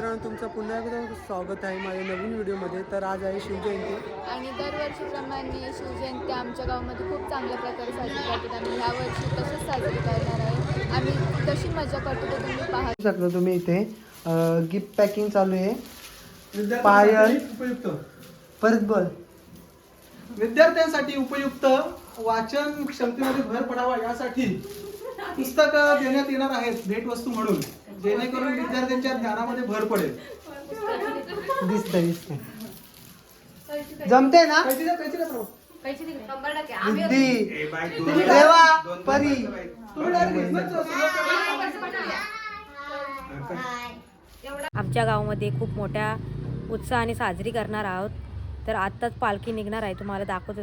मित्रांनो तुमचं पुन्हा एकदा स्वागत आहे माझ्या नवीन व्हिडिओमध्ये. तर आज आहे शिवजयंती. आणि दरवर्षीप्रमाणे शिवजयंती आमच्या गावामध्ये खूप चांगल्या प्रकारे साजरी करतात. आणि ह्या वर्षी तसंच साजरी करणार आहे. आम्ही कशी मजा करतो ते तुम्ही पाहा. शकता तुम्ही इथे गिफ्ट पॅकिंग चालू आहे. पायल. उपयुक्त. परत बोल. विद्यार्थ्यांसाठी उपयुक्त वाचन क्षमतेमध्ये भर पडावा यासाठी पुस्तकं देण्यात येणार आहेत भेटवस्तू म्हणून. जेणेकरून विद्यार्थ्यांच्या ज्ञानामध्ये भर पडेल. दिसतंय दिसतंय. जमते ना. बुद्धी देवा परी. आमच्या गावामध्ये खूप मोठ्या उत्साहाने साजरी करणार आहोत. तर आत्ताच पालखी निघणार आहे. तुम्हाला दाखवतो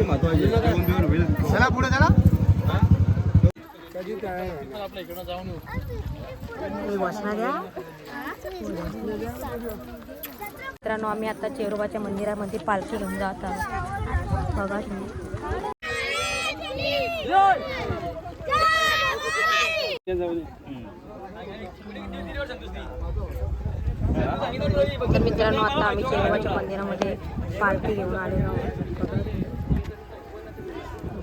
कट मित्रांनो आम्ही आता चेरोबाच्या मंदिरामध्ये पालखी घेऊन जात आहोत. बघा तुम्ही. तर मित्रांनो आता आम्ही चेरोबाच्या मंदिरामध्ये पालखी घेऊन आलेलो आहोत. बघा.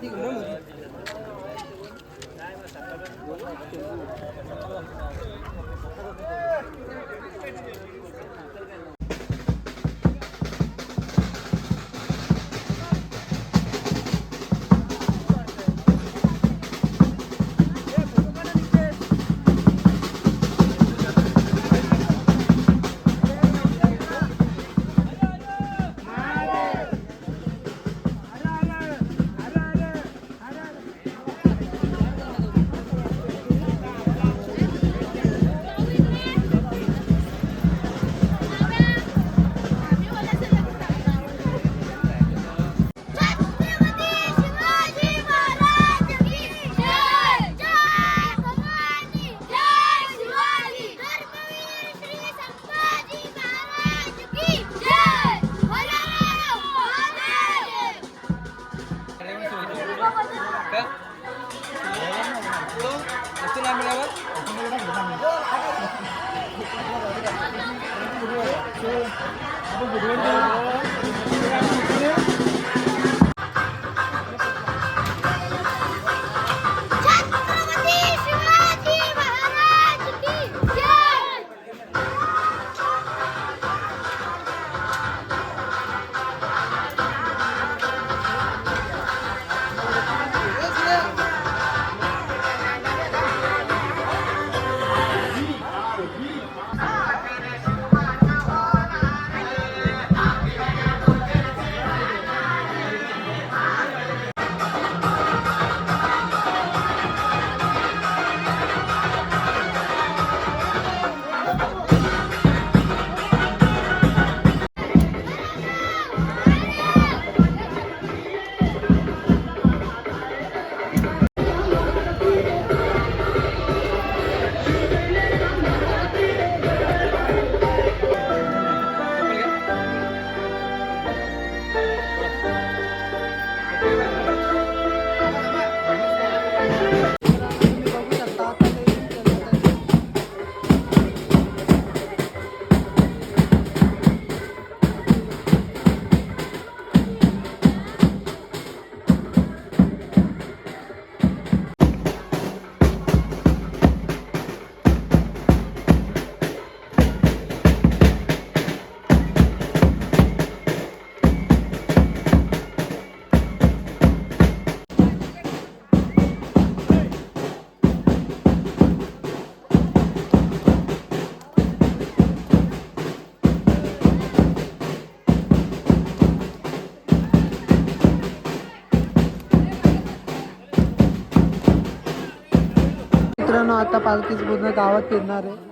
think remember आहेत आता पालखीच पूर्ण गावात फिरणार आहे.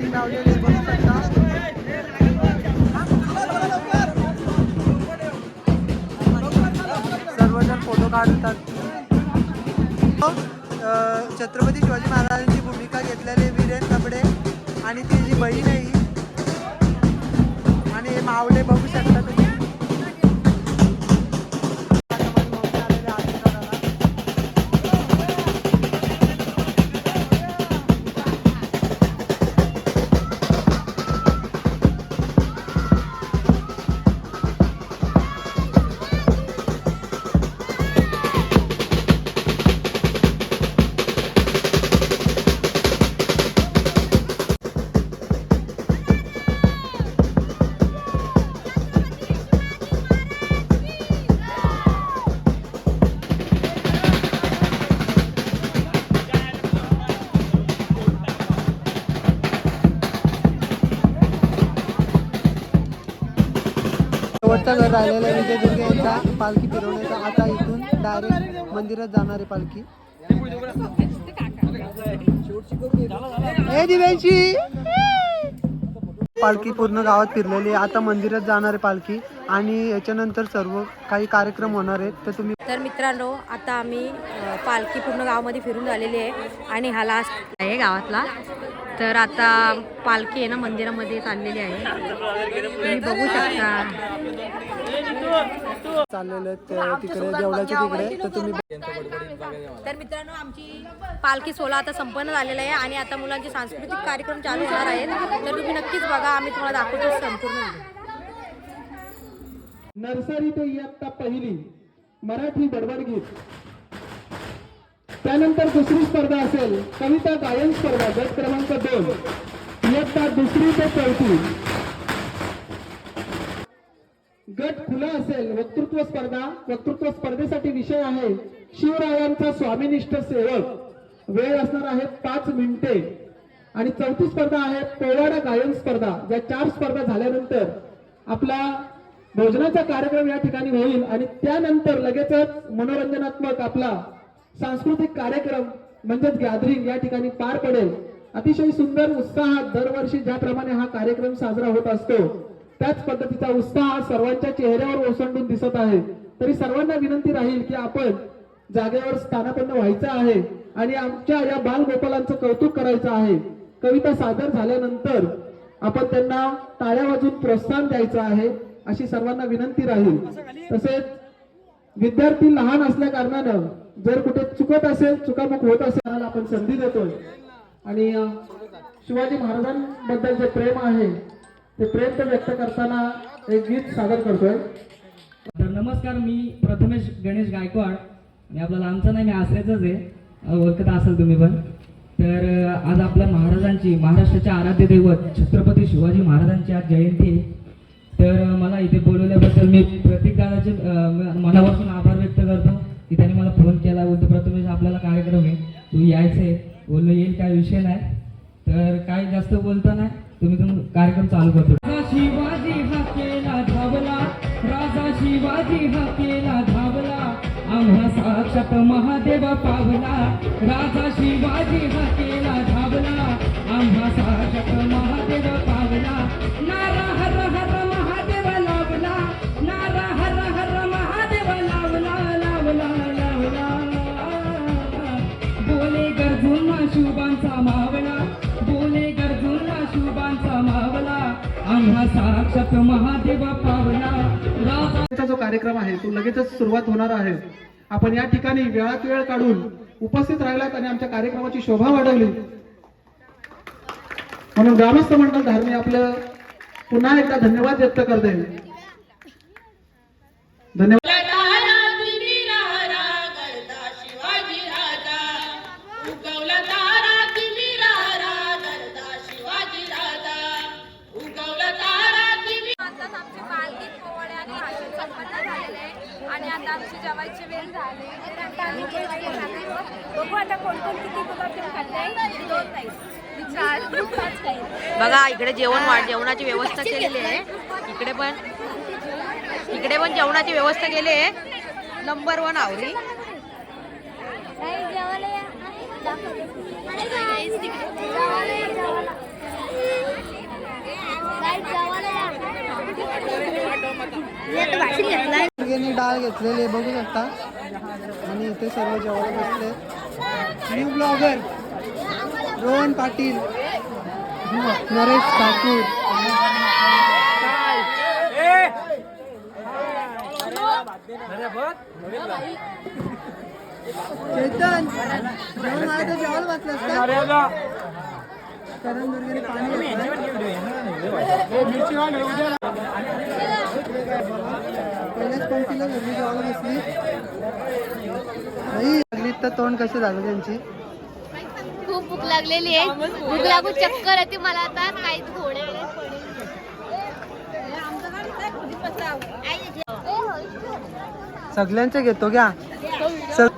बघू शकता सर्वजण फोटो काढतात. छत्रपती शिवाजी महाराजांची भूमिका घेतलेले वीरेन कपडे आणि ती जी बहीण आहे आणि हे मावले बघू शकतात. शेवटचा घर राहिलेला आहे विजय दुर्गे यांचा पालखी फिरवण्याचा आता इथून डायरेक्ट मंदिरात जाणार आहे पालखी. हे दिव्यांशी! पालखी पूर्ण गावात फिरलेली आहे. आता मंदिरात जाणार आहे पालखी आणि याच्यानंतर सर्व काही कार्यक्रम होणार आहेत. तर तुम्ही तर मित्रांनो आता आम्ही पालखी पूर्ण गावामध्ये फिरून झालेली आहे आणि हा लास्ट आहे गावातला. तर आता पालखी आहे ना मंदिरामध्ये चाललेली आहे. तुम्ही बघू शकता. चाललेले आहेत अं, तिकडे देवळाच्या तिकडे. तर तुम्ही तर मित्रांनो आमची पालखी सोहळा आता संपन्न झालेला आहे आणि आता मुलांचे सांस्कृतिक कार्यक्रम चालू होणार आहेत. तर तुम्ही नक्कीच बघा आम्ही तुम्हाला दाखवतो संपूर्ण. नर्सरी ते इयत्ता पहिली मराठी बडबड गीत. त्यानंतर दुसरी स्पर्धा असेल कविता गायन स्पर्धा गट क्रमांक दोन. इयत्ता दुसरी ते चौथी. गट खुला असेल वक्तृत्व स्पर्धा वक्तृत्व स्पर्धेसाठी विषय आहे शिवरायांचा स्वामीनिष्ठ सेवक. वेळ असणार आहे पाच मिनिटे. आणि चौथी स्पर्धा आहे पोवाडा गायन स्पर्धा या चार स्पर्धा झाल्यानंतर आपला भोजनाचा कार्यक्रम या ठिकाणी होईल. आणि त्यानंतर लगेचच मनोरंजनात्मक आपला सांस्कृतिक कार्यक्रम म्हणजेच गॅदरिंग या ठिकाणी पार पडेल. अतिशय सुंदर उत्साहात दरवर्षी ज्याप्रमाणे हा कार्यक्रम साजरा होत असतो त्याच पद्धतीचा उत्साह सर्वांच्या चेहऱ्यावर ओसंडून दिसत आहे. तरी सर्वांना विनंती राहील की आपण जागेवर स्थानापन्न व्हायचं आहे आणि आमच्या या बालगोपालांचं कौतुक करायचं आहे. कविता सादर झाल्यानंतर आपण त्यांना टाळ्या वाजून प्रोत्साहन द्यायचं आहे अशी सर्वांना विनंती राहील. तसेच विद्यार्थी लहान असल्या कारणानं जर कुठे चुकत असेल चुकामुक होत असेल आपण संधी देतोय. आणि शिवाजी महाराजांबद्दल जे प्रेम आहे ते प्रेम तर व्यक्त करताना एक गीत सादर करतोय. तर नमस्कार मी प्रथमेश गणेश गायकवाड. आणि आपल्याला आमचं नाही मी आश्रयचंच आहे. ओळखत असाल तुम्ही पण. तर आज आपल्या महाराजांची महाराष्ट्राचे आराध्य दैवत छत्रपती शिवाजी महाराजांची आज जयंती आहे. तर मला इथे बोलवल्याबद्दल मी प्रतीक दादाचे मनापासून आभार व्यक्त करतो. की त्याने मला फोन केला बोलतो प्रथमेश आपल्याला कार्यक्रम आहे. तू यायचंय बोललो येईल काय विषय नाही. तर काय जास्त बोलता नाही. तुम्ही तुम कार्यक्रम चालू करतो. शिवाजी हा केला धावला राजा शिवाजी हा केला धावला आम्हा साक्षात महादेवा पावला. राजा शिवाजी हा केला धावला आम्हा साक्षात महादेवा पावला. लगेचच सुरुवात होणार आहे. आपण या ठिकाणी वेळात वेळ काढून उपस्थित राहिलात आणि आमच्या कार्यक्रमाची शोभा वाढवली. म्हणून ग्रामस्थ मंडळ धारणे आपलं पुन्हा एकदा धन्यवाद व्यक्त करते. धन्यवाद. जेवणाची व्यवस्था केलेली आहे. इकडे पण इकडे पण जेवणाची व्यवस्था केली आहे. नंबर वन आवरी. डाळ घेतलेली आहे बघू शकता. आणि इथे सर्व जेवायला बसले. New blogger Rohan Patil. Naresh Thakur. Chetan जेवण मला तर जेवायला का? करण दुर्गेने पाणी पहिल्याच पंक्तीला घरी जेवायला बसली. नाही तर तोंड कसे झालं त्यांची? खूप भूक लागलेली आहे. भूक लागून चक्कर येते मला आता. काही थोडे वेळेस सगळ्यांचे घेतो घ्या. सग-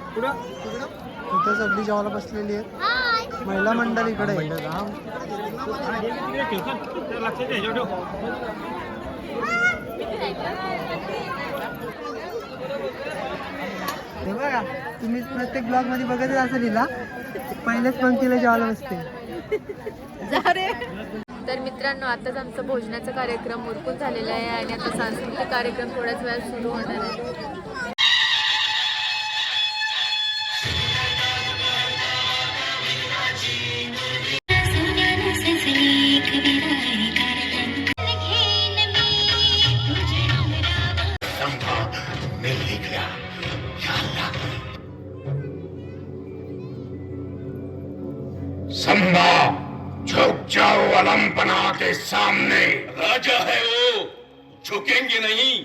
इथे सगळी जेवायला बसलेली आहे महिला मंडळ इकडे आहे. हे बघा तुम्ही प्रत्येक ब्लॉगमध्ये बघतच असं लिहिला पहिल्याच पंक्तीला जेवायला बसते. तर मित्रांनो आताच आमचा भोजनाचा कार्यक्रम उरकून झालेला आहे आणि आता सांस्कृतिक कार्यक्रम थोड्याच वेळात सुरू होणार आहे. संभा झुक जाओ अलंपना के सामने। राजा है वो। झुकेंगे नहीं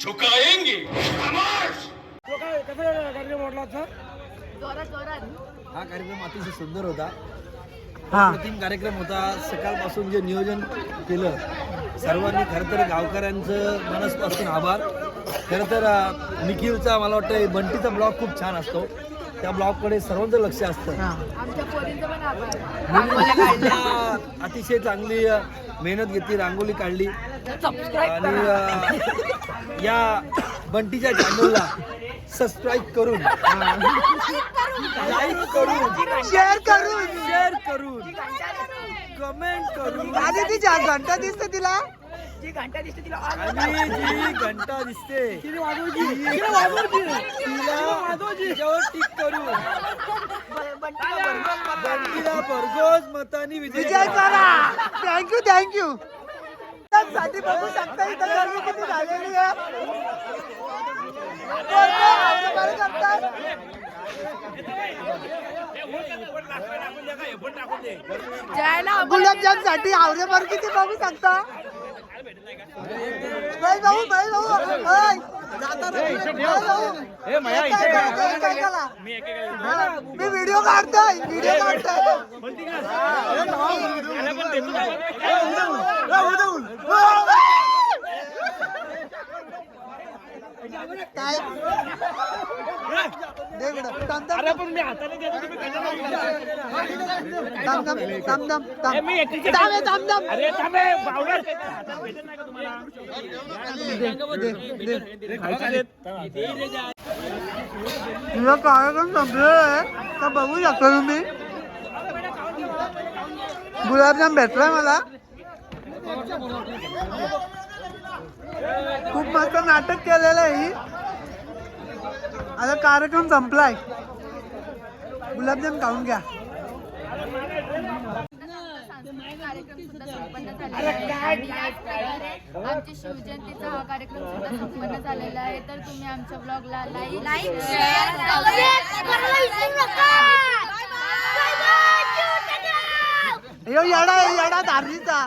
झुकाएंगे। हा कार्यक्रम अतिशय सुंदर होता. हा. अप्रतिम कार्यक्रम होता. सकाळपासून जे नियोजन केलं सर्वांनी खरं तर गावकऱ्यांचं मनस्पासून आभार. खरं तर निखिलचा मला वाटतं बंटीचा ब्लॉग खूप छान असतो. त्या ब्लॉगकडे सर्वांचं लक्ष असतं. हा. मुलींना अतिशय चांगली मेहनत घेतली रांगोळी काढली. आणि अं, या बंटीच्या चॅनलला सबस्क्राईब करून लाईक करून. शेअर करून शेअर करून. कमेंट करून आधी ती जा- घंटा दिसते तिला आणि जी घंटा दिसते तिला टिक करू. बंटीला भरघोस मतानी. विजय विजय करा. थँक्यू थँक्यू साठी बघू शकता इथं गर्दी किती झालेली आहे? गुलाबजामसाठी आवरे भर किती बघू शकता मी व्हिडिओ काढतोय व्हिडिओ काढतोय. काय दे इकडं. थांब, थांब. थांब, थांब, थांब, थांब, थांब. थांब हे, थांब, थांब. दे, दे, दे. तुझा कार्यक्रम संपलेला आहे तर बघू शकता तुम्ही गुलाबजाम भेटलाय मला खूप मस्त नाटक केलेलं आहे ही. आता कार्यक्रम संपलाय. गुलाबजाम खाऊन घ्या. कार्यक्रम सुद्धा संपन्न झालेला आहे आणि याच प्रकारे आमच्या शिवजयंतीचा हा कार्यक्रम सुद्धा संपन्न झालेला आहे. तर तुम्ही आमच्या ब्लॉगला लाईक लाईक शेअर करायला विसरू नका. बाय बाय यो येडा येडा धारणीचा